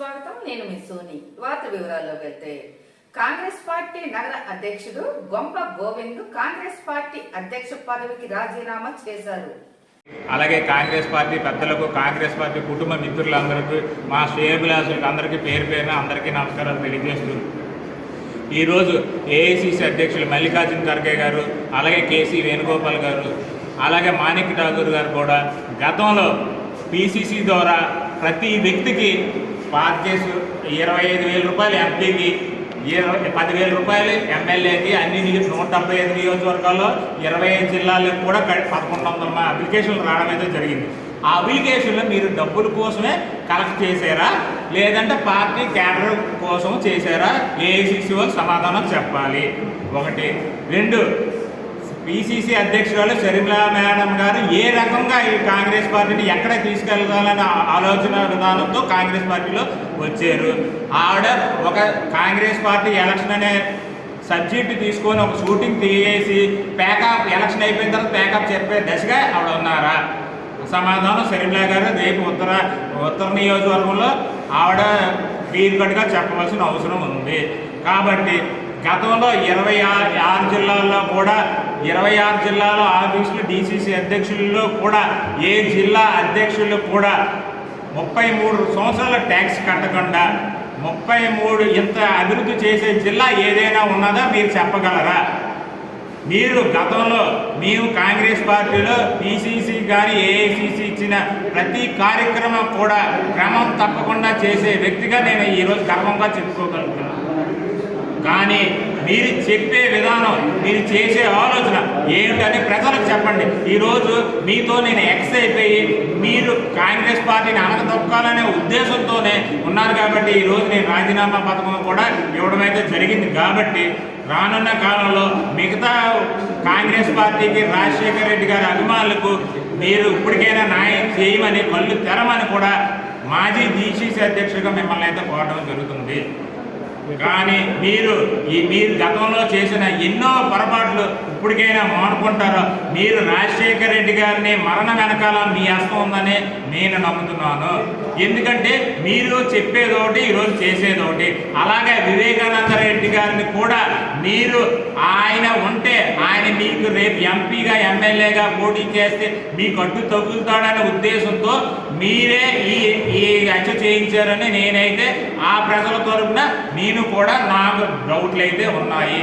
స్వాగతం. నేను మీ సోని. వార్త వివరాల్లోకి వెళ్తే కాంగ్రెస్ పార్టీ నగర అధ్యక్షుడు గొంప గోవింద్ కాంగ్రెస్ పార్టీ అధ్యక్ష పదవికి రాజీనామా చేశారు. అలాగే కాంగ్రెస్ పార్టీ పెద్దలకు కాంగ్రెస్ పార్టీ కుటుంబ మిత్రులందరికీ మా శ్రేయభిలాసులకు అందరికీ పేరు పేరున అందరికీ నమస్కారాలు తెలియజేస్తూ. ఈరోజు ఏఐసిసి అధ్యక్షులు మల్లికార్జున ఖర్గే గారు అలాగే కేసీ వేణుగోపాల్ గారు అలాగే మాణిక్ ఠాగూర్ గారు కూడా గతంలో పిసిసి ద్వారా ప్రతి వ్యక్తికి పాస్ చేసి ఇరవై ఐదు వేల రూపాయలు ఎంపీకి ఇరవై పదివేల రూపాయలు ఎమ్మెల్యేకి అన్ని నూట డెబ్బై ఐదు నియోజకవర్గాల్లో ఇరవై ఐదు జిల్లాలకు కూడా పదకొండు వందల అప్లికేషన్లు రావడం అయితే జరిగింది. ఆ అప్లికేషన్లో మీరు డబ్బుల కోసమే కలెక్ట్ చేశారా? లేదంటే పార్టీ క్యాడర్ కోసం చేశారా? ఏఐసిసి వాళ్ళు సమాధానం చెప్పాలి? ఒకటి. రెండు. పిసిసి అధ్యక్షురాలు షర్మిలా మేడం గారు ఏ రకంగా ఈ కాంగ్రెస్ పార్టీని ఎక్కడ తీసుకెళ్ళాలనే ఆలోచన విధానంతో కాంగ్రెస్ పార్టీలో వచ్చారు. ఆవిడ ఒక కాంగ్రెస్ పార్టీ ఎలక్షన్ అనే సబ్జెక్ట్ తీసుకొని ఒక షూటింగ్ తీయేసి ప్యాకప్ ఎలక్షన్ అయిపోయిన తర్వాత ప్యాకప్ చెప్పే దశగా ఆవిడ ఉన్నారా? సమాధానం షర్మిలా గారు రేపు ఉత్తర ఉత్తర నియోజకవర్గంలో ఆవిడ క్లియర్ కట్గా చెప్పవలసిన అవసరం ఉంది. కాబట్టి గతంలో ఇరవై ఆరు ఆరు జిల్లాల్లో కూడా ఇరవై ఆరు జిల్లాలో ఆఫీసులు డీసీసీ అధ్యక్షుల్లో కూడా ఏ జిల్లా అధ్యక్షులు కూడా ముప్పై మూడు సంవత్సరాల ట్యాక్స్ కట్టకుండా ముప్పై మూడు ఇంత అభివృద్ధి చేసే జిల్లా ఏదైనా ఉన్నదా మీరు చెప్పగలరా? మీరు గతంలో మేము కాంగ్రెస్ పార్టీలో పీసీసీ కానీ ఏఐసీసీ ఇచ్చిన ప్రతి కార్యక్రమం కూడా క్రమం తప్పకుండా చేసే వ్యక్తిగా నేను ఈరోజు గర్వంగా చెప్పుకోగలుగుతున్నాను. కానీ మీరు చెప్పే విధానం మీరు చేసే ఆలోచన ఏమిటని ప్రజలకు చెప్పండి. ఈరోజు మీతో నేను ఎక్స్ అయిపోయి మీరు కాంగ్రెస్ పార్టీని అనగదొక్కాలనే ఉద్దేశంతోనే ఉన్నారు కాబట్టి ఈరోజు నేను రాజీనామా పథకం కూడా ఇవ్వడం అయితే జరిగింది. కాబట్టి రానున్న కాలంలో మిగతా కాంగ్రెస్ పార్టీకి రాజశేఖర రెడ్డి గారి అభిమానులకు మీరు ఇప్పటికైనా న్యాయం చేయమని కళ్ళు తెరమని కూడా మాజీ డీసీసీ అధ్యక్షుడిగా మిమ్మల్ని అయితే కోరడం జరుగుతుంది. కానీ మీరు ఈ మీరు గతంలో చేసిన ఎన్నో పొరపాట్లు ఇప్పటికైనా మానుకుంటారో మీరు రాజశేఖర రెడ్డి గారిని మరణ వెనకాల మీ హస్తం ఉందని నేను నమ్ముతున్నాను. ఎందుకంటే మీరు చెప్పేదోటి ఈరోజు చేసేదోటి అలాగే వివేకానంద రెడ్డి గారిని కూడా మీరు ఆయన ఉంటే ఆయన మీకు రేపు ఎంపీగా ఎమ్మెల్యేగా పోటీ చేస్తే మీ కట్టు తగులుతాడనే ఉద్దేశంతో మీరే ఈ ఈ హత్య చేయించారని నేనైతే ఆ ప్రజల తరపున నేను కూడా నాకు డౌట్లు అయితే ఉన్నాయి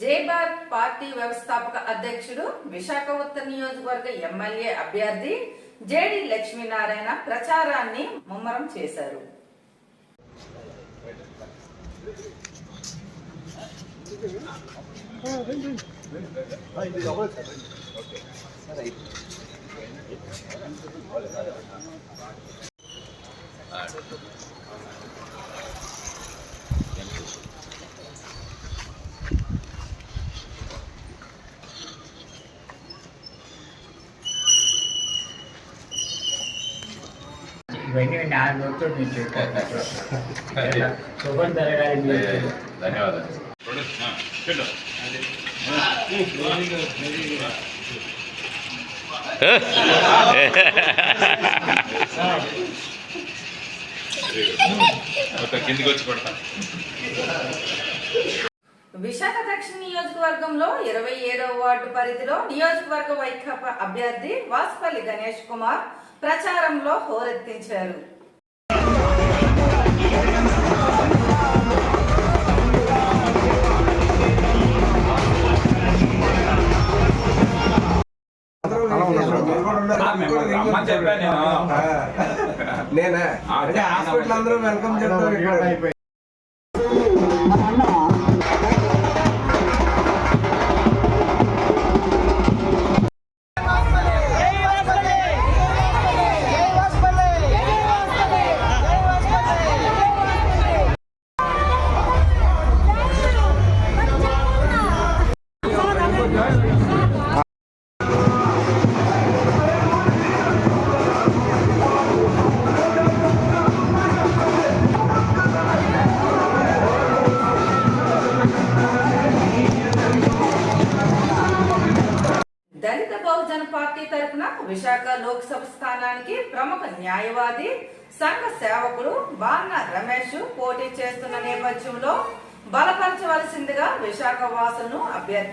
జేబార్ పార్టీ వ్యవస్థాపక అధ్యక్షుడు విశాఖ ఉత్తర నియోజకవర్గ ఎమ్మెల్యే అభ్యర్థి జేడి లక్ష్మీనారాయణ ప్రచారాన్ని ముమ్మరం చేశారు Thank you. నోట్తో నేను చెప్పాను శుభం జరగాలి మీకు. ధన్యవాదాలు ఒక కిందికి వచ్చి విశాఖ దక్షిణ నియోజకవర్గంలో ఇరవై ఏడవ వార్డు పరిధిలో నియోజకవర్గ వైకాపా అభ్యర్థి వాసుపల్లి గణేష్ కుమార్ ప్రచారంలో హోరెత్తించారు. నేనే అంటే హాస్పిటల్ అందరూ వెల్కమ్ చెప్తారు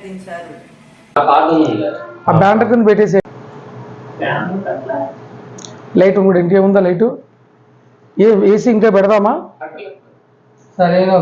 అభ్యర్థించారు ఆ బ్యానర్ కింద. పెట్టేసే. లైట్ ఇంకోటి ఇంకేముందా లైటు? ఏ ఏసీ ఇంకా పెడదామా? సరేనా.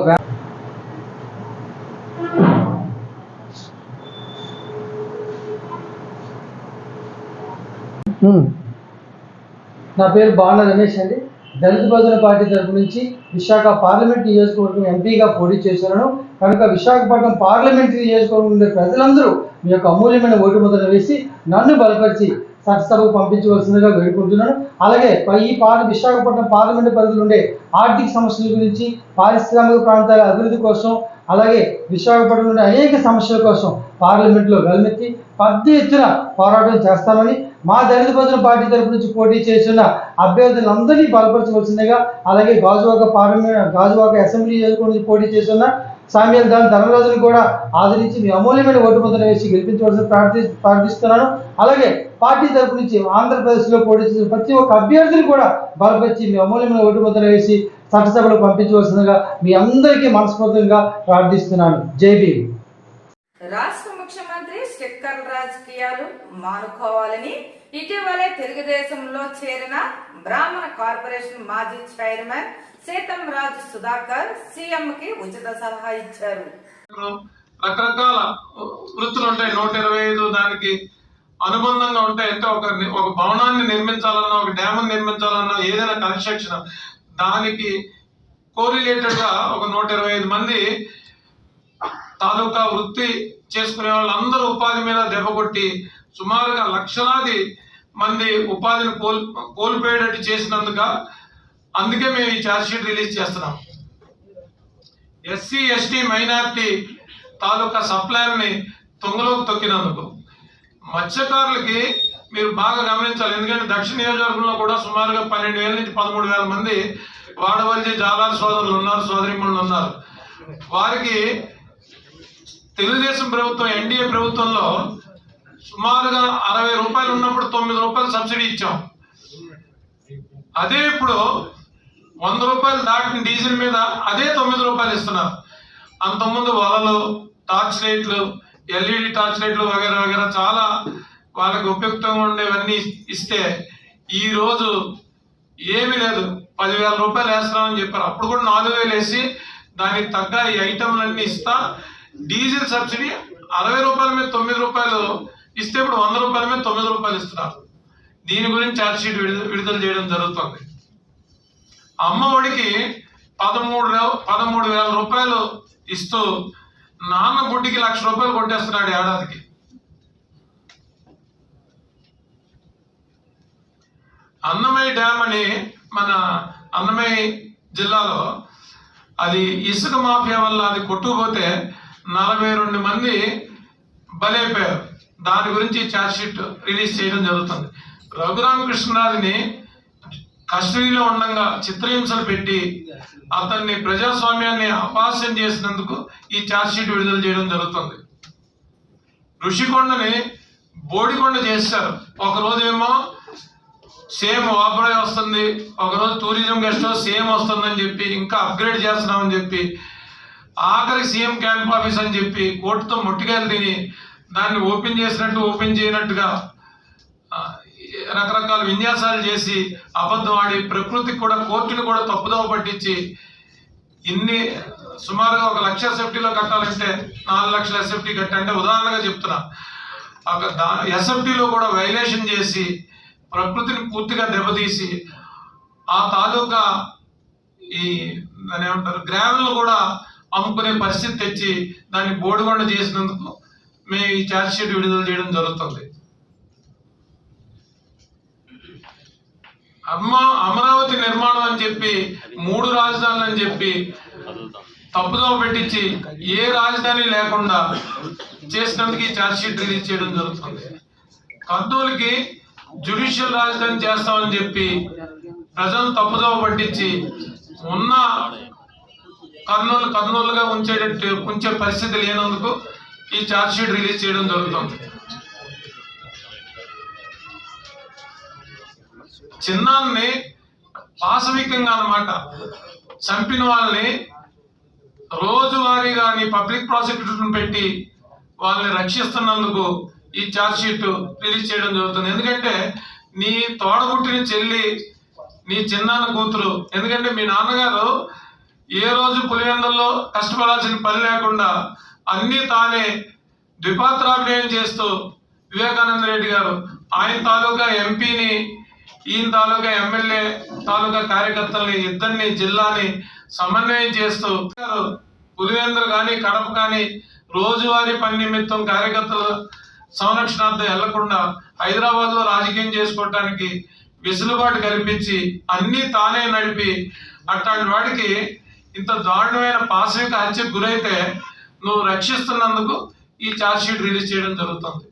నా పేరు బాణ రమేష్ అండి. దళిత బహుజన పార్టీ తరపు నుంచి విశాఖ పార్లమెంట్ నియోజకవర్గం ఎంపీగా పోటీ చేశాను కనుక విశాఖపట్నం పార్లమెంట్ నియోజకవర్గం ఉండే ప్రజలందరూ మీ యొక్క అమూల్యమైన ఓటు ముద్ర వేసి నన్ను బలపరిచి చట్టసభకు పంపించవలసిందిగా వేడుకుంటున్నాను. అలాగే ప- ఈ పార్ విశాఖపట్నం పార్లమెంటు పరిధిలో ఉండే ఆర్థిక సమస్యల గురించి పారిశ్రామిక ప్రాంతాల అభివృద్ధి కోసం అలాగే విశాఖపట్నం ఉండే అనేక సమస్యల కోసం పార్లమెంట్లో గలమెత్తి పెద్ద ఎత్తున పోరాటం చేస్తామని మా దళిత బంధువుల పార్టీ తరపు నుంచి పోటీ చేస్తున్న అభ్యర్థులందరినీ బలపరచవలసిందిగా అలాగే గాజువాక పార్లమెంట్ గాజువాక అసెంబ్లీ నియోజకవర్గం నుంచి పోటీ చేస్తున్న సామ్యాల దాని ధర్మరాజును కూడా ఆదరించి మీ అమూల్యమైన ఓటు ముద్ర వేసి గెలిపించవలసిన ప్రార్థి ప్రార్థిస్తున్నాను. అలాగే పార్టీ తరపు నుంచి ఆంధ్రప్రదేశ్లో పోటీ చేసిన ప్రతి ఒక్క అభ్యర్థిని కూడా బలపరిచి మీ అమూల్యమైన ఓటు ముద్ర వేసి చట్టసభలో పంపించవలసిందిగా మీ అందరికీ మనస్ఫూర్తిగా ప్రార్థిస్తున్నాను. జై భీమ్. రాష్ట్ర ముఖ్యమంత్రి స్టిక్కర్ రాజకీయాలు మానుకోవాలని ఇటీవలే తెలుగుదేశంలో చేరిన బ్రాహ్మణ కార్పొరేషన్ మాజీ చైర్మన్ సీతం రాజు సుధాకర్ సీఎం కి ఉచిత సలహా ఇచ్చారు. రకరకాల వృత్తులు ఉంటాయి. నూట ఇరవై ఐదు దానికి అనుబంధంగా ఉంటాయి. అంటే ఒక ఒక భవనాన్ని నిర్మించాలన్నా ఒక డ్యామ్ నిర్మించాలన్నా ఏదైనా కన్స్ట్రక్షన్ దానికి కోరిలేటెడ్గా ఒక నూట ఇరవై ఐదు మంది తాలూకా వృత్తి చేసుకునే వాళ్ళందరూ ఉపాధి మీద దెబ్బ కొట్టి సుమారుగా లక్షలాది మంది ఉపాధిని కోల్ కోల్పోయేటట్టు చేసినందుక అందుకే మేము ఈ ఛార్జ్షీట్ రిలీజ్ చేస్తున్నాం. ఎస్సీ ఎస్టీ మైనార్టీ తాలూకా సప్లయర్ని తొంగలోకి తొక్కినందుకు. మత్స్యకారులకి మీరు బాగా గమనించాలి. ఎందుకంటే దక్షిణ నియోజకవర్గంలో కూడా సుమారుగా పన్నెండు వేల నుంచి పదమూడు వేల మంది వాడవల్లి జాలార్ సోదరులు ఉన్నారు సోదరిమణులు ఉన్నారు. వారికి తెలుగుదేశం ప్రభుత్వం ఎన్డీఏ ప్రభుత్వంలో సుమారుగా అరవై రూపాయలు ఉన్నప్పుడు తొమ్మిది రూపాయలు సబ్సిడీ ఇచ్చాం. అదే ఇప్పుడు వంద రూపాయలు దాటిన డీజిల్ మీద అదే తొమ్మిది రూపాయలు ఇస్తున్నారు. అంతకుముందు వలలు టార్చ్ లైట్లు ఎల్ఈడి టార్చ్ లైట్లు వగేర వగేర చాలా వాళ్ళకి ఉపయుక్తంగా ఉండేవన్నీ ఇస్తే ఈరోజు ఏమీ లేదు. పదివేల రూపాయలు వేస్తున్నామని చెప్పారు. అప్పుడు కూడా నాలుగు వేలు వేసి దానికి తగ్గ ఈ ఐటెంలన్నీ ఇస్తా డీజిల్ సబ్సిడీ అరవై రూపాయల మీద తొమ్మిది రూపాయలు ఇస్తే ఇప్పుడు వంద రూపాయల మీద తొమ్మిది రూపాయలు ఇస్తున్నారు. దీని గురించి ఛార్జ్ షీట్ విడుదల చేయడం జరుగుతుంది. అమ్మ ఒడికి పదమూడు పదమూడు వేల రూపాయలు ఇస్తూ నాన్న గుడ్డికి లక్ష రూపాయలు కొట్టేస్తున్నాడు ఏడాదికి. అన్నమయ్య డ్యామ్ అని మన అన్నమయ్య జిల్లాలో అది ఇసుక మాఫియా వల్ల అది కొట్టుకుపోతే నలభై రెండు మంది బలైపోయారు. దాని గురించి ఛార్జ్ షీట్ రిలీజ్ చేయడం జరుగుతుంది. రఘురామకృష్ణరాజుని కస్టడీలో ఉండగా చిత్రహింసలు పెట్టి అతన్ని ప్రజాస్వామ్యాన్ని అపాస్యం చేసినందుకు ఈ ఛార్జ్ షీట్ విడుదల చేయడం జరుగుతుంది. ఋషికొండని బోడికొండ చేశారు. ఒక రోజు ఏమో సేమ్ ఓబరాయ్ వస్తుంది ఒకరోజు టూరిజం గెస్ట్ సేమ్ వస్తుందని చెప్పి ఇంకా అప్గ్రేడ్ చేస్తున్నామని చెప్పి ఆఖరి సీఎం క్యాంప్ ఆఫీస్ అని చెప్పి కోర్టుతో ముట్టికాయలు తిని దాన్ని ఓపెన్ చేసినట్టు ఓపెన్ చేయనట్టుగా రకరకాల విన్యాసాలు చేసి అబద్ధం ఆడి ప్రకృతికి కూడా కోర్టుని కూడా తప్పుదోవ పట్టించి ఇన్ని సుమారుగా ఒక లక్ష ఎస్ఎఫ్టీలో కట్టాలంటే నాలుగు లక్షల ఎస్ఎఫ్టీ కట్టంటే ఉదాహరణగా చెప్తున్నా. ఒక ఎస్ఎఫ్టీలో కూడా వైలేషన్ చేసి ప్రకృతిని పూర్తిగా దెబ్బతీసి ఆ తాలూకా ఈ దాని ఏమంటారు గ్రావెల్ కూడా అమ్ముకునే పరిస్థితి తెచ్చి దాన్ని బోడుగొండ చేసినందుకు మేము ఈ ఛార్జ్ షీట్ విడుదల చేయడం జరుగుతుంది. అమ్మ అమరావతి నిర్మాణం అని చెప్పి మూడు రాజధానులు అని చెప్పి తప్పుదోవ పెట్టించి ఏ రాజధాని లేకుండా చేసినందుకు ఈ ఛార్జ్ షీట్ రిలీజ్ చేయడం జరుగుతుంది. కర్నూలుకి జ్యుడిషియల్ రాజధాని చేస్తామని చెప్పి ప్రజలను తప్పుదోవ పట్టించి ఉన్న కర్నూలు కర్నూలుగా ఉంచేటట్టు ఉంచే పరిస్థితి లేనందుకు ఈ ఛార్జ్షీట్ రిలీజ్ చేయడం జరుగుతుంది. చిన్నాన్ని పాశవికంగా అన్నమాట. చంపిన వాళ్ళని రోజువారీగా నీ పబ్లిక్ ప్రాసిక్యూటర్ని పెట్టి వాళ్ళని రక్షిస్తున్నందుకు ఈ ఛార్జ్షీట్ రిలీజ్ చేయడం జరుగుతుంది. ఎందుకంటే నీ తోడబుట్టిన చెల్లి నీ చిన్నాన్న కూతురు ఎందుకంటే మీ నాన్నగారు ఏ రోజు పులివెందుల్లో కష్టపడాల్సిన పని లేకుండా అన్నీ తానే ద్విపాత్రాభినయం చేస్తూ వివేకానంద రెడ్డి గారు ఆయన తాలూకా ఎంపీని ఈయన తాలూకా ఎమ్మెల్యే తాలూకా కార్యకర్తల్ని ఇద్దరిని జిల్లాని సమన్వయం చేస్తూ పులివెందులు కానీ కడప కానీ రోజువారీ పని నిమిత్తం కార్యకర్తల సంరక్షణార్థం వెళ్ళకుండా హైదరాబాద్లో రాజకీయం చేసుకోవటానికి వెసులుబాటు కల్పించి అన్నీ తానే నడిపి అట్లాంటి వాడికి ఇంత దారుణమైన పాశవిక హత్యకు గురైతే నువ్వు రక్షిస్తున్నందుకు ఈ ఛార్జ్ షీట్ రిలీజ్ చేయడం జరుగుతుంది.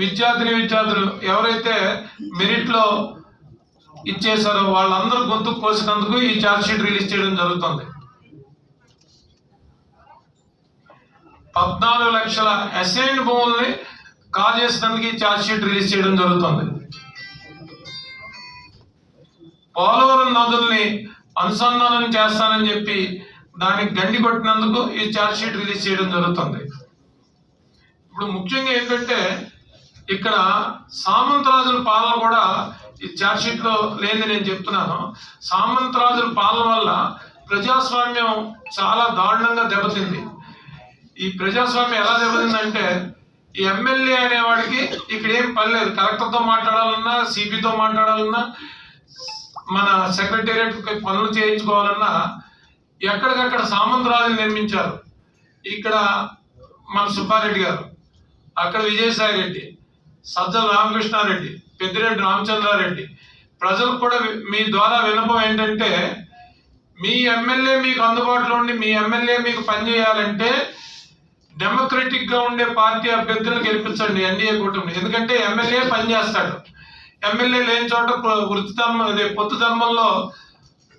విద్యార్థిని విద్యార్థులు ఎవరైతే మెరిట్లో ఇచ్చేసారో వాళ్ళందరూ గొంతు కోసినందుకు ఈ ఛార్జ్ షీట్ రిలీజ్ చేయడం జరుగుతుంది. పద్నాలుగు లక్షల అసైన్ భూముల్ని కాల్ చేసినందుకు ఈ ఛార్జ్ షీట్ రిలీజ్ చేయడం జరుగుతుంది. పోలవరం నదుల్ని అనుసంధానం చేస్తానని చెప్పి దానికి గండి కొట్టినందుకు ఈ ఛార్జ్ షీట్ రిలీజ్ చేయడం జరుగుతుంది. ఇప్పుడు ముఖ్యంగా ఏంటంటే ఇక్కడ సామంతరాజుల పాలన కూడా ఈ ఛార్జ్ షీట్లో లేదని నేను చెప్తున్నాను. సామంతరాజుల పాలన వల్ల ప్రజాస్వామ్యం చాలా దారుణంగా దెబ్బతింది. ఈ ప్రజాస్వామ్యం ఎలా దెబ్బతిందంటే ఈ ఎమ్మెల్యే అనేవాడికి ఇక్కడ ఏం పని లేదు. కలెక్టర్తో మాట్లాడాలన్నా సిపితో మాట్లాడాలన్నా మన సెక్రటేరియట్ పనులు చేయించుకోవాలన్నా ఎక్కడికక్కడ సామంతరాజులు నిర్మించారు. ఇక్కడ మన సుబ్బారెడ్డి గారు అక్కడ విజయసాయి రెడ్డి సజ్జల రామకృష్ణారెడ్డి పెద్దిరెడ్డి రామచంద్రారెడ్డి. ప్రజలకు కూడా మీ ద్వారా వినపం ఏంటంటే మీ ఎమ్మెల్యే మీకు అందుబాటులో ఉండి మీ ఎమ్మెల్యే మీకు పనిచేయాలంటే డెమోక్రటిక్గా ఉండే పార్టీ అభ్యర్థులను గెలిపించండి ఎన్డీఏ కూటమి ఎందుకంటే ఎమ్మెల్యే పనిచేస్తాడు ఎమ్మెల్యే లేని చోట పొ- వృత్తి ధర్మం అదే పొత్తు ధర్మంలో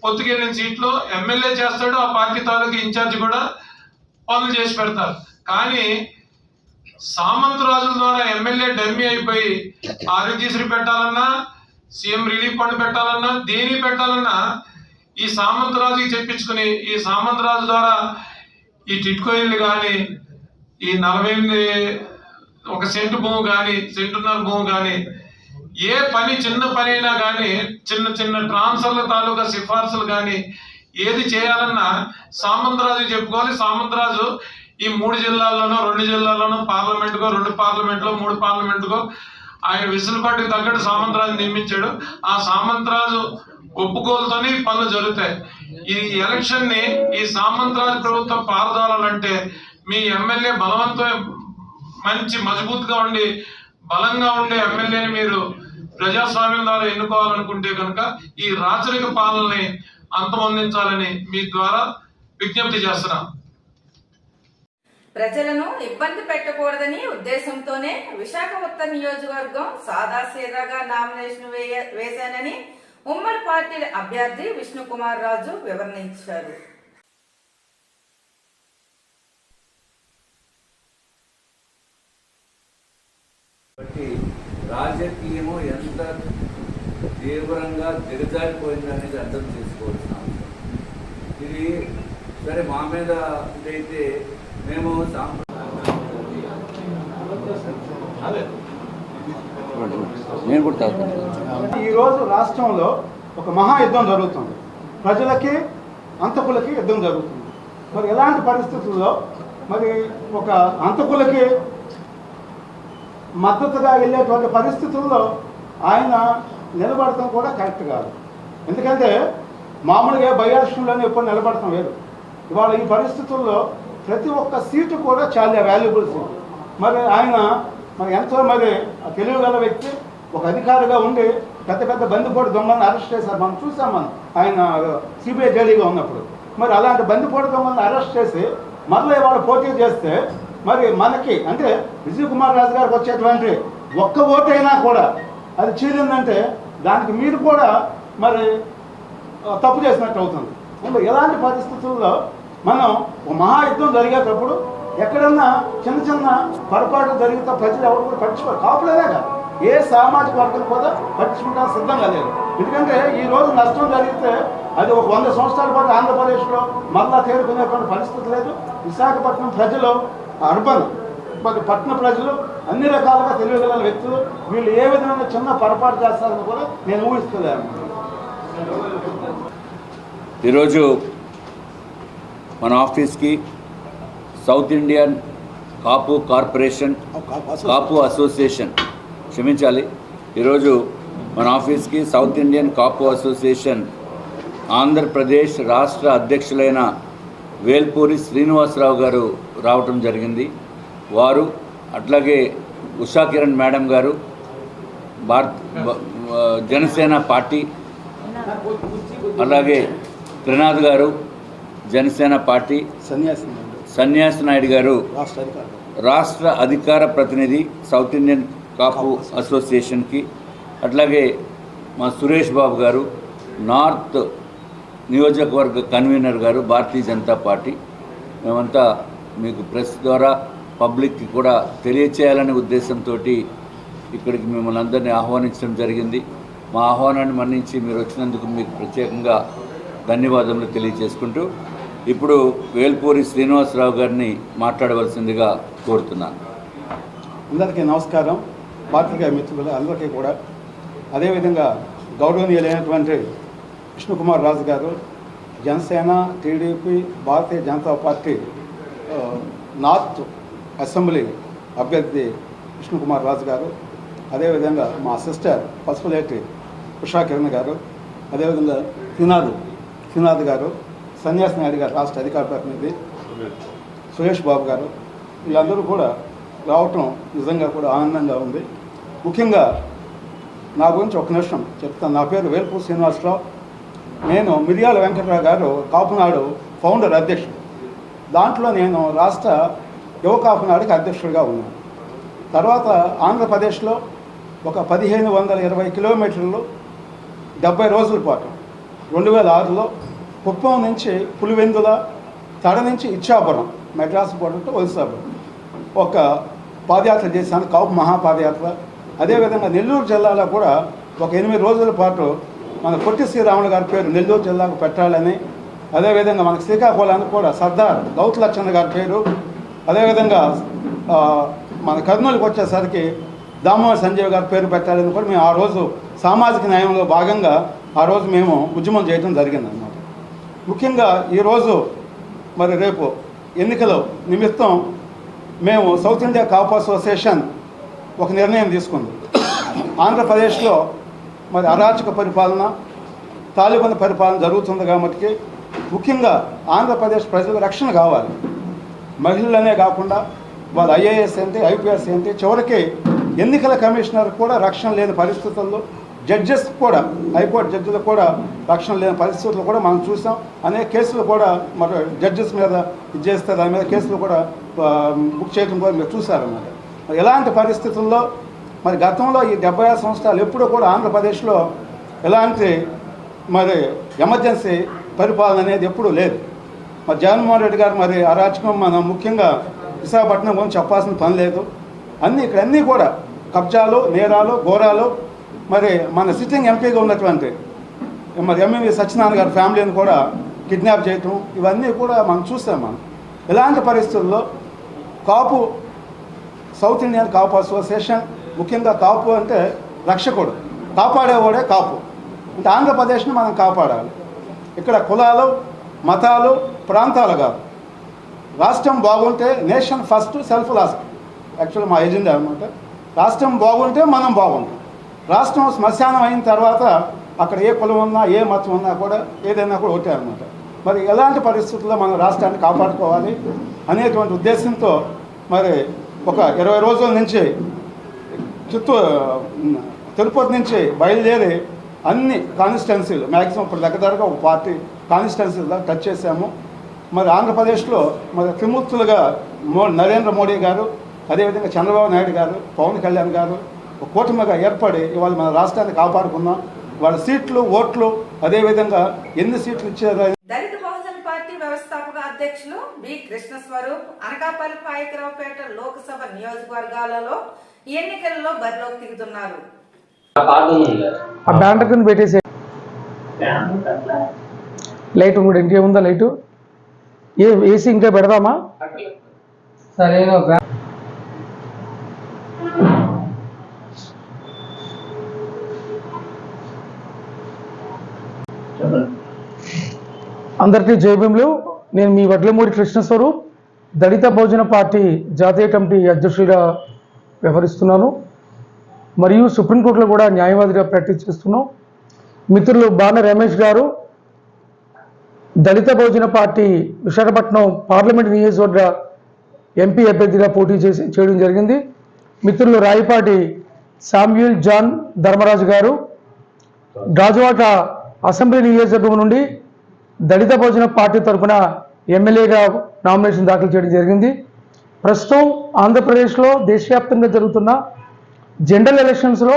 పొత్తుకెళ్ళిన సీట్లో ఎమ్మెల్యే చేస్తాడు ఆ పార్టీ తాలూకు ఇన్ఛార్జ్ కూడా పనులు చేసి పెడతారు. కానీ సామంతరాజుల ద్వారా ఎమ్మెల్యే డమ్మీ అయిపోయి ఆరోగ్యశ్రీ పెట్టాలన్నా సీఎం రిలీఫ్ ఫండ్ పెట్టాలన్నా దేని పెట్టాలన్నా ఈ సామంతరాజుకి చెప్పించుకుని ఈ సామంతరాజు ద్వారా ఈ టిట్కో ఇల్లు కానీ ఈ నలభై ఎనిమిది ఒక సెంటు భూమి కానీ సెంటున్నర భూమి కానీ ఏ పని చిన్న పని అయినా కానీ చిన్న చిన్న ట్రాన్స్ఫర్ల తాలూకా సిఫార్సులు కానీ ఏది చేయాలన్నా సామంతరాజు చెప్పుకోవాలి. సామంతరాజు ఈ మూడు జిల్లాల్లోనో రెండు జిల్లాల్లోనో పార్లమెంటుకో రెండు పార్లమెంట్లో మూడు పార్లమెంటుకో ఆయన వెసులుబాటుకి తగ్గట్టు సామంతరాజు నియమించాడు. ఆ సామంతరాజు ఒప్పుకోలతోనే ఈ పనులు జరుగుతాయి. ఈ ఎలక్షన్ని ఈ సామంతరాజు ప్రభుత్వం పారదాలంటే మీ ఎమ్మెల్యే బలవంతం మంచి మజబూత్గా ఉండి బలంగా ఉండే ఎమ్మెల్యేని మీరు ప్రజాస్వామ్యం ద్వారా ఎన్నుకోవాలనుకుంటే కనుక ఈ రాచరిక పాలనని అంతమొందించాలని మీ ద్వారా విజ్ఞప్తి చేస్తున్నాం. ప్రజలను ఇబ్బంది పెట్టకూడదని ఉద్దేశంతోనే విశాఖ ఉత్తర నియోజకవర్గం సాదాసీదాగా నామినేషన్ వేశానని ఉమ్మడి పార్టీ అభ్యర్థి విష్ణుకుమార్ రాజు వివరించారు. కాబట్టి రాజకీయము ఎంత తీవ్రంగా దిగజారిపోయిందనేది అర్థం చేసుకోవాల్సిన అవసరం. ఇది సరే మా మీద ఇదైతే మేము నేను కూడా ఈరోజు రాష్ట్రంలో ఒక మహాయుద్ధం జరుగుతుంది. ప్రజలకి అంతకులకి యుద్ధం జరుగుతుంది. మరి ఎలాంటి పరిస్థితుల్లో మరి ఒక అంతకులకి మద్దతుగా వెళ్ళేటువంటి పరిస్థితుల్లో ఆయన నిలబడటం కూడా కరెక్ట్ కాదు. ఎందుకంటే మామూలుగా బయాలక్షన్లోనే ఎప్పుడు నిలబడటం లేదు. ఇవాళ ఈ పరిస్థితుల్లో ప్రతి ఒక్క సీటు కూడా చాలా వాల్యుబుల్ సీట్. మరి ఆయన మరి ఎంతో మరి ఆ తెలివిగల వ్యక్తి ఒక అధికారిగా ఉండి పెద్ద పెద్ద బందిపోటు దొంగలను అరెస్ట్ చేశారు. మనం చూసాం మనం ఆయన సిబిఐ జైలుగా ఉన్నప్పుడు. మరి అలాంటి బందిపోటు దొంగలను అరెస్ట్ చేసి మరలా ఇవాళ పోటీ చేస్తే మరి మనకి అంటే విజయ్ కుమార్ రాజు గారికి వచ్చేటువంటి ఒక్క ఓటైనా కూడా అది చేరిందంటే దానికి మీరు కూడా మరి తప్పు చేసినట్టు అవుతుంది. అంటే ఎలాంటి పరిస్థితుల్లో మనం ఒక మహాయుద్ధం జరిగేటప్పుడు ఎక్కడన్నా చిన్న చిన్న పొరపాటు జరిగితే ప్రజలు ఎవరు కూడా పట్టించుకోరు కాదు. ఏ సామాజిక వర్గం కూడా పట్టించుకుంటా సిద్ధంగా లేదు. ఎందుకంటే ఈ రోజు నష్టం జరిగితే అది ఒక వంద సంవత్సరాల పాటు ఆంధ్రప్రదేశ్లో మళ్ళా తేరుకునేటువంటి పరిస్థితి లేదు. విశాఖపట్నం ప్రజలు అర్బన్. పట్టణ ప్రజలు అన్ని రకాలుగా తెలియగల వ్యక్తులు. వీళ్ళు ఏ విధమైన చిన్న పొరపాటు చేస్తారని కూడా నేను ఊహిస్తలేను. ఈరోజు మన ఆఫీస్కి సౌత్ ఇండియన్ కాపు కార్పొరేషన్ కాపు అసోసియేషన్ క్షమించాలి. ఈరోజు మన ఆఫీస్కి south Indian Kapu association Andhra Pradesh రాష్ట్ర అధ్యక్షులైన వేల్పూరి శ్రీనివాసరావు గారు రావటం జరిగింది. వారు అట్లాగే ఉషా కిరణ్ మేడం గారు భారత్ జనసేన పార్టీ అలాగే త్రినాథ్ గారు జనసేన పార్టీ సన్యాసి సన్యాసి నాయుడు గారు రాష్ట్ర అధికార ప్రతినిధి సౌత్ ఇండియన్ కాపు అసోసియేషన్కి అట్లాగే మా సురేష్ బాబు గారు నార్త్ నియోజకవర్గ కన్వీనర్ గారు భారతీయ జనతా పార్టీ. మేమంతా మీకు ప్రెస్ ద్వారా పబ్లిక్కి కూడా తెలియచేయాలనే ఉద్దేశంతో ఇక్కడికి మిమ్మల్ని అందరినీ ఆహ్వానించడం జరిగింది. మా ఆహ్వానాన్ని మన్నించి మీరు వచ్చినందుకు మీకు ప్రత్యేకంగా ధన్యవాదములు తెలియజేసుకుంటూ ఇప్పుడు వేల్పూరి శ్రీనివాసరావు గారిని మాట్లాడవలసిందిగా కోరుతున్నాను. అందరికీ నమస్కారం. పాత్రికేయ మిత్రులు అందరికీ కూడా. అదేవిధంగా గౌరవనీయులైనటువంటి విష్ణుకుమార్ రాజు గారు Janasena TDP Bharatiya Janata party north assembly అభ్యర్థి విష్ణుకుమార్ రాజు గారు అదేవిధంగా మా సిస్టర్ పసుపులేటి ఉషా కిరణ్ గారు అదేవిధంగా శ్రీనాథ్ శ్రీనాథ్ గారు సన్యాసి నాయుడు గారు రాష్ట్ర అధికార ప్రతినిధి సురేష్ బాబు గారు వీళ్ళందరూ కూడా రావటం నిజంగా కూడా ఆనందంగా ఉంది. ముఖ్యంగా నా గురించి ఒక నిమిషం చెప్తాను. నా పేరు వేల్పూర్ శ్రీనివాసరావు. నేను మిరియాల వెంకటరావు గారు కాపునాడు ఫౌండర్ అధ్యక్షుడు. దాంట్లో నేను రాష్ట్ర యువ కాపునాడుకి అధ్యక్షుడిగా ఉన్నాను తర్వాత ఆంధ్రప్రదేశ్లో ఒక పదిహేను వందల ఇరవై కిలోమీటర్లు డెబ్బై రోజుల పాటు రెండు వేల ఆరులో కుప్పం నుంచి పులివెందుల తడ నుంచి ఇచ్చాపురం మెడ్రాస్ బోర్డర్ టు ఒక పాదయాత్ర చేశాను కాపు మహాపాదయాత్ర. అదేవిధంగా నెల్లూరు జిల్లాలో కూడా ఒక ఎనిమిది రోజుల పాటు మన పొట్టి శ్రీరాములు గారి పేరు నెల్లూరు జిల్లాకు పెట్టాలని. అదేవిధంగా మనకు శ్రీకాకుళానికి కూడా సర్దార్ గౌత్ లచ్చన్న గారి పేరు అదేవిధంగా మన కర్నూలుకి వచ్చేసరికి దామోదర్ సంజయ్ గారి పేరు పెట్టాలని కూడా మేము ఆ రోజు సామాజిక న్యాయంలో భాగంగా ఆ రోజు మేము ఉద్యమం చేయడం జరిగిందనమాట ముఖ్యంగా ఈరోజు మరి రేపు ఎన్నికల నిమిత్తం మేము సౌత్ ఇండియా కాపు అసోసియేషన్ ఒక నిర్ణయం తీసుకుంది. ఆంధ్రప్రదేశ్లో మరి అరాచక పరిపాలన తాలిబాన్ పరిపాలన జరుగుతుంది కాబట్టి ముఖ్యంగా ఆంధ్రప్రదేశ్ ప్రజలకు రక్షణ కావాలి. మహిళలనే కాకుండా వాళ్ళ ఐఏఎస్ ఏంటి ఐపీఎస్ ఏంటి చివరికి ఎన్నికల కమిషనర్ కూడా రక్షణ లేని పరిస్థితుల్లో జడ్జెస్ కూడా హైకోర్టు జడ్జిలు కూడా రక్షణ లేని పరిస్థితులు కూడా మనం చూసాం. అనేక కేసులు కూడా మరి జడ్జెస్ మీద ఇది చేస్తే దాని మీద కేసులు కూడా బుక్ చేయడం కూడా మీరు చూసారన్నమాట మరి ఎలాంటి పరిస్థితుల్లో మరి గతంలో ఈ డెబ్బై ఆరు సంవత్సరాలు ఎప్పుడూ కూడా ఆంధ్రప్రదేశ్లో ఎలాంటి మరి ఎమర్జెన్సీ పరిపాలన అనేది ఎప్పుడూ లేదు. మరి జగన్మోహన్ రెడ్డి గారు మరి అరాచకం మనం ముఖ్యంగా విశాఖపట్నం గురించి చెప్పాల్సిన పని లేదు. అన్నీ ఇక్కడ అన్నీ కూడా కబ్జాలు నేరాలు ఘోరాలు మరి మన సిట్టింగ్ ఎంపీగా ఉన్నటువంటి మరి ఎంఎంవి సత్యనారాయణ గారి ఫ్యామిలీని కూడా కిడ్నాప్ చేయటం ఇవన్నీ కూడా మనం చూస్తాం మనం. ఇలాంటి పరిస్థితుల్లో Kapu south Indian Kapu association ముఖ్యంగా కాపు అంటే రక్షకుడు. కాపాడేవాడే కాపు. అంటే ఆంధ్రప్రదేశ్ని మనం కాపాడాలి. ఇక్కడ కులాలు మతాలు ప్రాంతాలు కాదు. రాష్ట్రం బాగుంటే nation first self last. Actual మా ఎజెండా అనమాట రాష్ట్రం బాగుంటే మనం బాగుంటాం. రాష్ట్రం శ్మశానం అయిన తర్వాత అక్కడ ఏ కులం ఉన్నా ఏ మతం ఉన్నా కూడా ఏదైనా కూడా ఒకటే అనమాట మరి ఎలాంటి పరిస్థితుల్లో మనం రాష్ట్రాన్ని కాపాడుకోవాలి అనేటువంటి ఉద్దేశంతో మరి ఒక ఇరవై రోజుల నుంచి చిత్తూరు తిరుపతి నుంచి బయలుదేరి అన్ని కాన్స్టిట్యున్సీలు మ్యాక్సిమం ఇప్పుడు దగ్గర దగ్గరగా ఒక పార్టీ కాన్స్టిట్యున్సీలు దాకా టచ్ చేశాము. మరి ఆంధ్రప్రదేశ్లో మరి త్రిమూర్తులుగా మో నరేంద్ర మోడీ గారు అదేవిధంగా చంద్రబాబు నాయుడు గారు పవన్ కళ్యాణ్ గారు ఒక కూటమిగా ఏర్పడి ఇవాళ మన రాష్ట్రాన్ని కాపాడుకున్నాం. వాళ్ళ సీట్లు ఓట్లు అదేవిధంగా ఎన్ని సీట్లు ఇచ్చారు దళిత బహుజన్ పార్టీ వ్యవస్థాపక అధ్యక్షులు బి. కృష్ణ స్వరూప్ అనకాపల్లి పాయకరావుపేట లోక్సభ నియోజకవర్గాలలో ఎన్నికలలో బరిలోకి దిగుతున్నారు. పెట్టేసి లైట్ కూడా ఇంకేముందా లైటు? ఏ ఏసీ ఇంకా పెడదామా? సరేనా బ్యా- అందరికీ జయభీములు నేను మీ వడ్లమూరి కృష్ణస్వరూప్. దళిత భోజన పార్టీ జాతీయ కమిటీ అధ్యక్షుడిగా వ్యవహరిస్తున్నాను. మరియు సుప్రీంకోర్టులో కూడా న్యాయవాదిగా ప్రాక్టీస్ చేస్తున్నాం. మిత్రులు బాణ రమేష్ గారు దళిత భోజన పార్టీ విశాఖపట్నం పార్లమెంట్ నియోజకవర్గ ఎంపీ అభ్యర్థిగా పోటీ చేసి చేయడం జరిగింది. మిత్రులు రాయపాటి శామ్యూల్ జాన్ ధర్మరాజు గారు రాజవాట అసెంబ్లీ నియోజకవర్గం నుండి దళిత భోజన పార్టీ తరఫున ఎమ్మెల్యేగా నామినేషన్ దాఖలు చేయడం జరిగింది. ప్రస్తుతం ఆంధ్రప్రదేశ్లో దేశవ్యాప్తంగా జరుగుతున్న జనరల్ ఎలక్షన్స్లో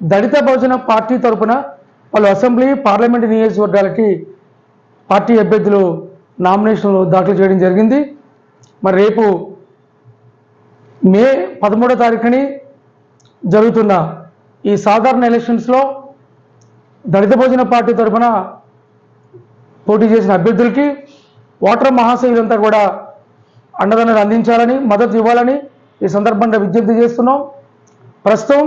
దళిత భోజన పార్టీ తరఫున పలు అసెంబ్లీ పార్లమెంట్ నియోజకవర్గాలకి పార్టీ అభ్యర్థులు నామినేషన్లు దాఖలు చేయడం జరిగింది. మరి రేపు మే పదమూడో తారీఖుని జరుగుతున్న ఈ సాధారణ ఎలక్షన్స్లో దళిత భోజన పార్టీ తరఫున పోటీ చేసిన అభ్యర్థులకి ఓటర్ మహాశైలంతా కూడా అండదండలు అందించాలని మద్దతు ఇవ్వాలని ఈ సందర్భంగా విజ్ఞప్తి చేస్తున్నాం. ప్రస్తుతం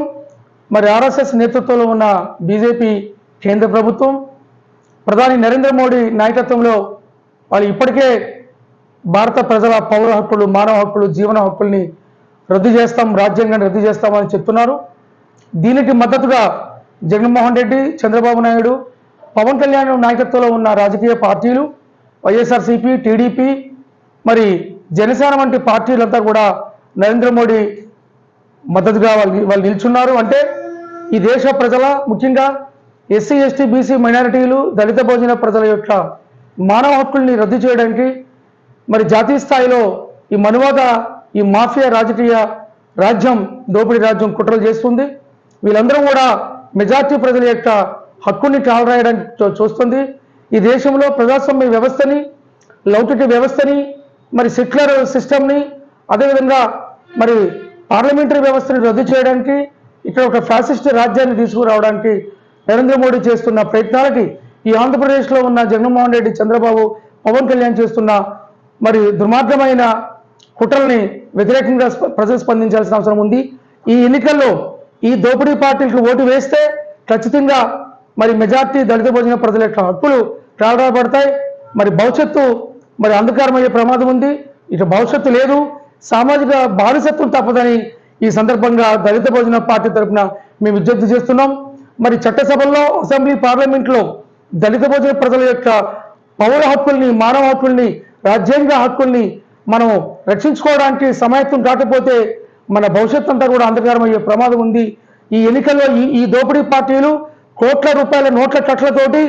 మరి ఆర్ఎస్ఎస్ నేతృత్వంలో ఉన్న బీజేపీ కేంద్ర ప్రభుత్వం ప్రధాని నరేంద్ర మోడీ నాయకత్వంలో వాళ్ళు ఇప్పటికే భారత ప్రజల పౌర హక్కులు మానవ హక్కులు జీవన హక్కుల్ని రద్దు చేస్తాం రాజ్యాంగాన్ని రద్దు చేస్తామని చెప్తున్నారు. దీనికి మద్దతుగా జగన్మోహన్ రెడ్డి చంద్రబాబు నాయుడు పవన్ కళ్యాణ్ నాయకత్వంలో ఉన్న రాజకీయ పార్టీలు వైఎస్ఆర్సీపీ టీడీపీ మరి జనసేన వంటి పార్టీలంతా కూడా నరేంద్ర మోడీ మద్దతుగా వాళ్ళు వాళ్ళు నిల్చున్నారు. అంటే ఈ దేశ ప్రజల ముఖ్యంగా ఎస్సీ ఎస్టీ బీసీ మైనారిటీలు దళిత భోజన ప్రజల యొక్క మానవ హక్కుల్ని రద్దు చేయడానికి మరి జాతీయ స్థాయిలో ఈ మనువాద ఈ మాఫియా రాజకీయ రాజ్యం దోపిడీ రాజ్యం కుట్రలు చేస్తుంది. వీళ్ళందరూ కూడా మెజార్టీ ప్రజల యొక్క హక్కుని కాలరాయడానికి చూస్తుంది. ఈ దేశంలో ప్రజాస్వామ్య వ్యవస్థని లౌకిక వ్యవస్థని మరి సెక్యులర్ సిస్టమ్ని అదేవిధంగా మరి పార్లమెంటరీ వ్యవస్థని రద్దు చేయడానికి ఇక్కడ ఒక ఫ్యాసిస్ట్ రాజ్యాన్ని తీసుకురావడానికి నరేంద్ర మోడీ చేస్తున్న ప్రయత్నాలకి ఈ ఆంధ్రప్రదేశ్లో ఉన్న జగన్మోహన్ రెడ్డి చంద్రబాబు పవన్ కళ్యాణ్ చేస్తున్న మరి దుర్మార్గమైన కుట్రల్ని వ్యతిరేకంగా ప్రజలు స్పందించాల్సిన అవసరం ఉంది. ఈ ఎన్నికల్లో ఈ దోపిడీ పార్టీలకు ఓటు వేస్తే ఖచ్చితంగా మరి మెజార్టీ దళిత భోజన ప్రజల యొక్క హక్కులు కాలరాబడతాయి మరి భవిష్యత్తు మరి అంధకారమయ్యే ప్రమాదం ఉంది. ఇక భవిష్యత్తు లేదు. సామాజిక బానిసత్వం తప్పదని ఈ సందర్భంగా దళిత భోజన పార్టీ తరఫున మేము విజ్ఞప్తి చేస్తున్నాం. మరి చట్టసభల్లో అసెంబ్లీ పార్లమెంట్లో దళిత భోజన ప్రజల యొక్క పౌర హక్కుల్ని మానవ హక్కుల్ని రాజ్యాంగ హక్కుల్ని మనం రక్షించుకోవడానికి సమాయత్తం కాకపోతే మన భవిష్యత్తు అంతా కూడా అంధకారం అయ్యే ప్రమాదం ఉంది. ఈ ఎన్నికల్లో ఈ ఈ దోపిడీ పార్టీలు కోట్ల రూపాయల నోట్ల కట్లతోటి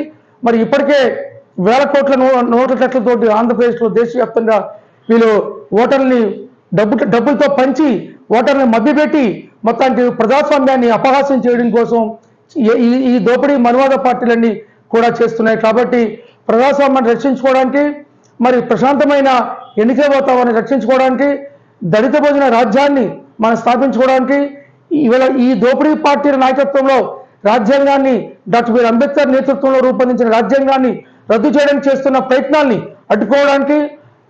మరి ఇప్పటికే వేల కోట్ల నోట్ల కట్లతోటి ఆంధ్రప్రదేశ్లో దేశవ్యాప్తంగా వీళ్ళు ఓటర్ని డబ్బు డబ్బులతో పంచి ఓటర్ని మభ్యపెట్టి మొత్తానికి ప్రజాస్వామ్యాన్ని అపహాస్యం చేయడం కోసం ఈ- ఈ ఈ దోపిడీ మనువాద పార్టీలన్నీ కూడా చేస్తున్నాయి. కాబట్టి ప్రజాస్వామ్యాన్ని రక్షించుకోవడానికి మరి ప్రశాంతమైన ఎన్నికల వాతావరణాన్ని రక్షించుకోవడానికి దళిత భోజన రాజ్యాన్ని మనం స్థాపించుకోవడానికి ఇవాళ ఈ దోపిడీ పార్టీల నాయకత్వంలో రాజ్యాంగాన్ని డాక్టర్ బిఆర్ అంబేద్కర్ నేతృత్వంలో రూపొందించిన రాజ్యాంగాన్ని రద్దు చేయడానికి చేస్తున్న ప్రయత్నాల్ని అడ్డుకోవడానికి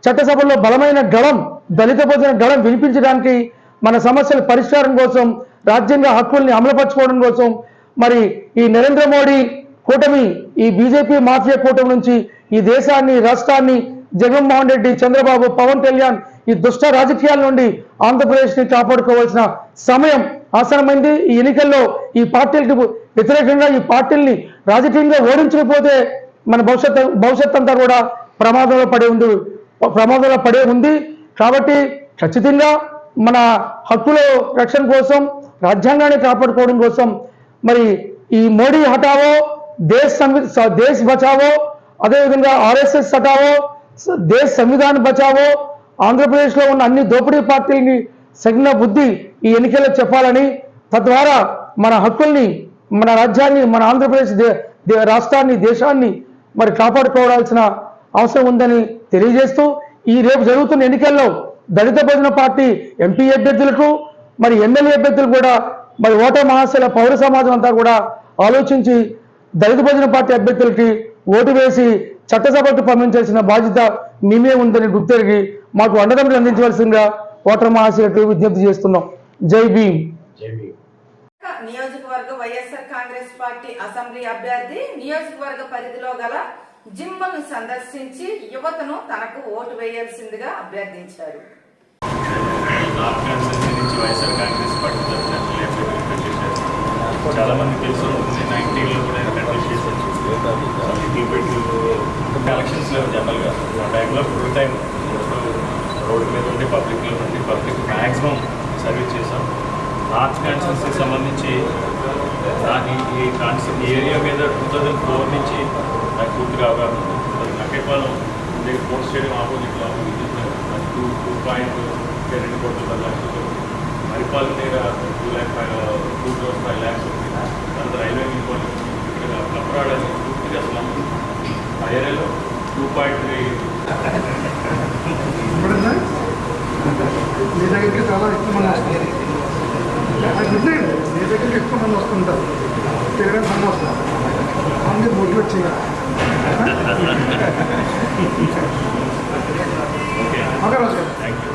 చట్టసభలో బలమైన గళం దళిత భోజన గళం వినిపించడానికి మన సమస్యల పరిష్కారం కోసం రాజ్యాంగ హక్కుల్ని అమలుపరచుకోవడం కోసం మరి ఈ నరేంద్ర మోడీ కూటమి ఈ బీజేపీ మాఫియా కూటమి నుంచి ఈ దేశాన్ని రాష్ట్రాన్ని జగన్మోహన్ రెడ్డి చంద్రబాబు పవన్ కళ్యాణ్ ఈ దుష్ట రాజకీయాల నుండి ఆంధ్రప్రదేశ్ని కాపాడుకోవాల్సిన సమయం అవసరమైంది ఈ ఎన్నికల్లో ఈ పార్టీలకు వ్యతిరేకంగా ఈ పార్టీల్ని రాజకీయంగా ఓడించకపోతే మన భవిష్యత్ భవిష్యత్ అంతా కూడా ప్రమాదంలో పడే ఉంది ప్రమాదంలో పడే ఉంది. కాబట్టి ఖచ్చితంగా మన హక్కుల రక్షణ కోసం రాజ్యాంగాన్ని కాపాడుకోవడం కోసం మరి ఈ మోడీ హటావో దేశ్ సంవి దేశ్ బచావో అదేవిధంగా ఆర్ఎస్ఎస్ హటావో దేశ్ సంవిధాన్ బచావో ఆంధ్రప్రదేశ్లో ఉన్న అన్ని దోపిడీ పార్టీలని సగిన బుద్ధి ఈ ఎన్నికల్లో చెప్పాలని తద్వారా మన హక్కుల్ని మన రాజ్యాన్ని మన ఆంధ్రప్రదేశ్ దే- దే- రాష్ట్రాన్ని దేశాన్ని మరి కాపాడుకోవాల్సిన అవసరం ఉందని తెలియజేస్తూ ఈ రేపు జరుగుతున్న ఎన్నికల్లో దళిత భోజన పార్టీ ఎంపీ అభ్యర్థులకు మరి ఎమ్మెల్యే అభ్యర్థులు కూడా మరి ఓటర్ మహాశల పౌర సమాజం అంతా కూడా ఆలోచించి దళిత భోజన పార్టీ అభ్యర్థులకి ఓటు వేసి చట్టసభకు పంపించాల్సిన బాధ్యత మేమే ఉందని గుర్తెరిగి మాకు అండదండలు అందించవలసిందిగా ఓటర్ మహాశయులకు విజ్ఞప్తి చేస్తున్నాం. జై భీమ్. నియోజకవర్గ వైఎస్ఆర్ కాంగ్రెస్ పార్టీ అసెంబ్లీ అభ్యర్థి నియోజకవర్గ పరిధిలో గల జిమ్మను సందర్శించి యువతను తనకు ఓటు వేయాల్సిందిగా అభ్యర్థించారు. వైఎస్ఆర్ కాంగ్రెస్ పార్టీ చాలామంది చాలా తెలుసు. ఉంటుంది నైన్టీన్లో కూడా ఆయన చేసి లిటిల్ బిట్ కలెక్షన్స్ లేవు జనరల్గా ఆ టైంలో ఫుల్ టైం రోడ్డు మీద ఉండి పబ్లిక్లో ఉండి పబ్లిక్ మ్యాక్సిమం సర్వీస్ చేశాం. నార్త్ కాన్స్టిట్యూన్సీకి సంబంధించి నాకు ఈ- ఈ ఏరియా మీద టూ థౌజండ్ ఫోర్ నుంచి నాకు పూర్తిగా అవగాహన అది నక్కేపాలెం ఉండే స్పోర్ట్స్ స్టేడియం ఆపోజిట్లో టూ టూ పాయింట్ రెండు కోట్ల లక్షలు. మరిపాల్ దగ్గర two lakh five two thousand five lakhs తర్వాత రైల్వే ఇంకోటి ఇక్కడ పూర్తిగా అసలు ఆ ఏరియాలో టూ పాయింట్ త్రీ మీ దగ్గరికి చాలా ఎక్కువ మంది వస్తారు మీ దగ్గరికి ఎక్కువ మంది వస్తుంటారు. తిరగడం పని వస్తారు చేయాలి ఓకే ఓకే రాజు గారు థ్యాంక్ యూ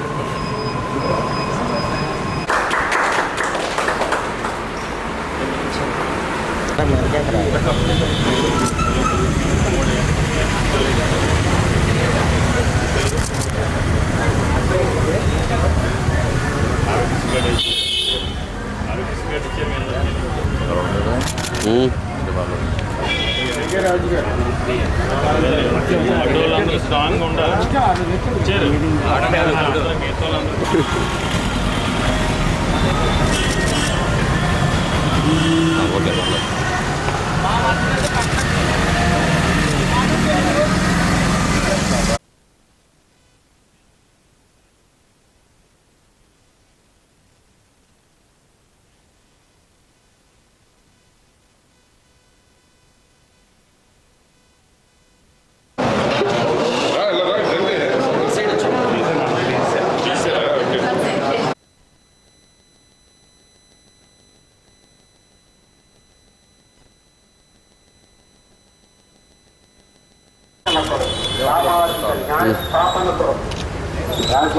స్ట్రాంగ్ ఉండాలి ఇచ్చారు అందరూ మిగతా వాళ్ళందరూ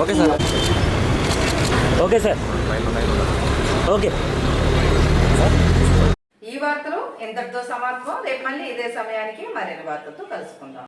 okay. Sir. Okay sir. Okay. ఈ వార్తలు ఇంతటితో సమాప్తం? రేపు మళ్ళీ ఇదే సమయానికి మరిన్ని వార్తలతో కలుసుకుందాం.